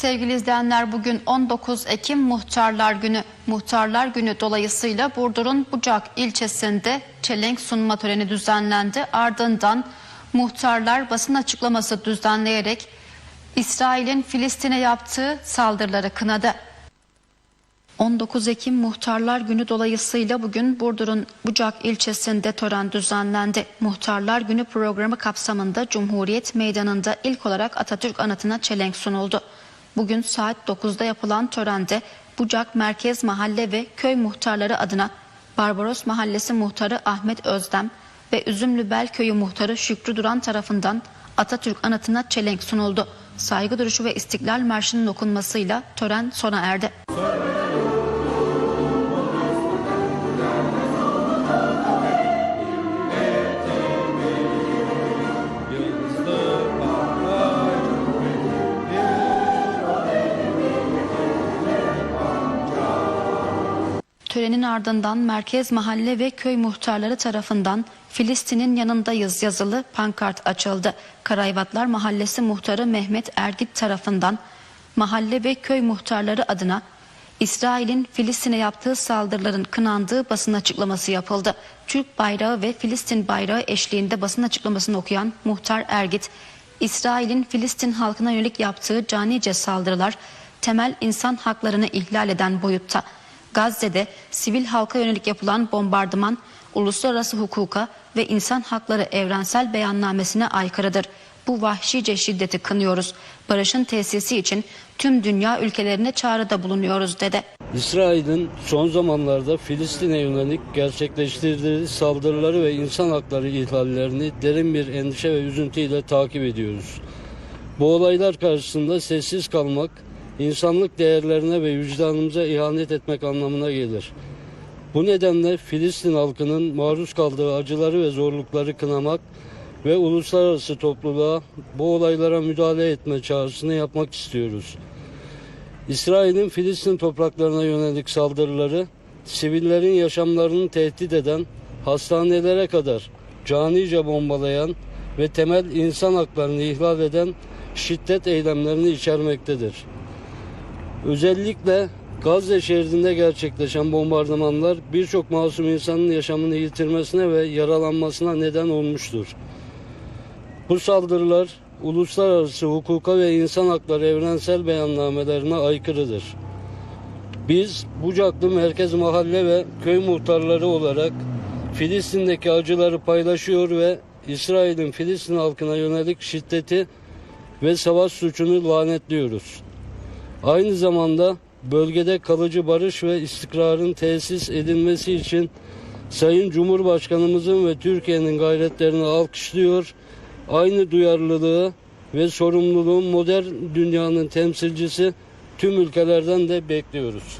Sevgili izleyenler bugün 19 Ekim Muhtarlar Günü. Muhtarlar Günü dolayısıyla Burdur'un Bucak ilçesinde çelenk sunma töreni düzenlendi. Ardından muhtarlar basın açıklaması düzenleyerek İsrail'in Filistin'e yaptığı saldırıları kınadı. 19 Ekim Muhtarlar Günü dolayısıyla bugün Burdur'un Bucak ilçesinde tören düzenlendi. Muhtarlar Günü programı kapsamında Cumhuriyet Meydanı'nda ilk olarak Atatürk anıtına çelenk sunuldu. Bugün saat 9'da yapılan törende Bucak Merkez Mahalle ve Köy Muhtarları adına Barbaros Mahallesi Muhtarı Ahmet Özdem ve Üzümlübel Köyü Muhtarı Şükrü Duran tarafından Atatürk anıtına çelenk sunuldu. Saygı duruşu ve İstiklal Marşı'nın okunmasıyla tören sona erdi. Törenin ardından merkez mahalle ve köy muhtarları tarafından Filistin'in yanındayız yazılı pankart açıldı. Karayvatlar Mahallesi muhtarı Mehmet Ergit tarafından mahalle ve köy muhtarları adına İsrail'in Filistin'e yaptığı saldırıların kınandığı basın açıklaması yapıldı. Türk bayrağı ve Filistin bayrağı eşliğinde basın açıklamasını okuyan muhtar Ergit, İsrail'in Filistin halkına yönelik yaptığı canice saldırılar temel insan haklarını ihlal eden boyutta. Gazze'de sivil halka yönelik yapılan bombardıman uluslararası hukuka ve insan hakları evrensel beyannamesine aykırıdır. Bu vahşice şiddeti kınıyoruz. Barışın tesisi için tüm dünya ülkelerine çağrıda bulunuyoruz dedi. İsrail'in son zamanlarda Filistin'e yönelik gerçekleştirdiği saldırıları ve insan hakları ihlallerini derin bir endişe ve üzüntüyle takip ediyoruz. Bu olaylar karşısında sessiz kalmak, insanlık değerlerine ve vicdanımıza ihanet etmek anlamına gelir. Bu nedenle Filistin halkının maruz kaldığı acıları ve zorlukları kınamak ve uluslararası topluluğa bu olaylara müdahale etme çağrısını yapmak istiyoruz. İsrail'in Filistin topraklarına yönelik saldırıları, sivillerin yaşamlarını tehdit eden, hastanelere kadar canice bombalayan ve temel insan haklarını ihlal eden şiddet eylemlerini içermektedir. Özellikle Gazze şehrinde gerçekleşen bombardımanlar birçok masum insanın yaşamını yitirmesine ve yaralanmasına neden olmuştur. Bu saldırılar uluslararası hukuka ve insan hakları evrensel beyannamelerine aykırıdır. Biz Bucaklı Merkez Mahalle ve Köy Muhtarları olarak Filistin'deki acıları paylaşıyor ve İsrail'in Filistin halkına yönelik şiddeti ve savaş suçunu lanetliyoruz. Aynı zamanda bölgede kalıcı barış ve istikrarın tesis edilmesi için Sayın Cumhurbaşkanımızın ve Türkiye'nin gayretlerini alkışlıyor. Aynı duyarlılığı ve sorumluluğun modern dünyanın temsilcisi tüm ülkelerden de bekliyoruz.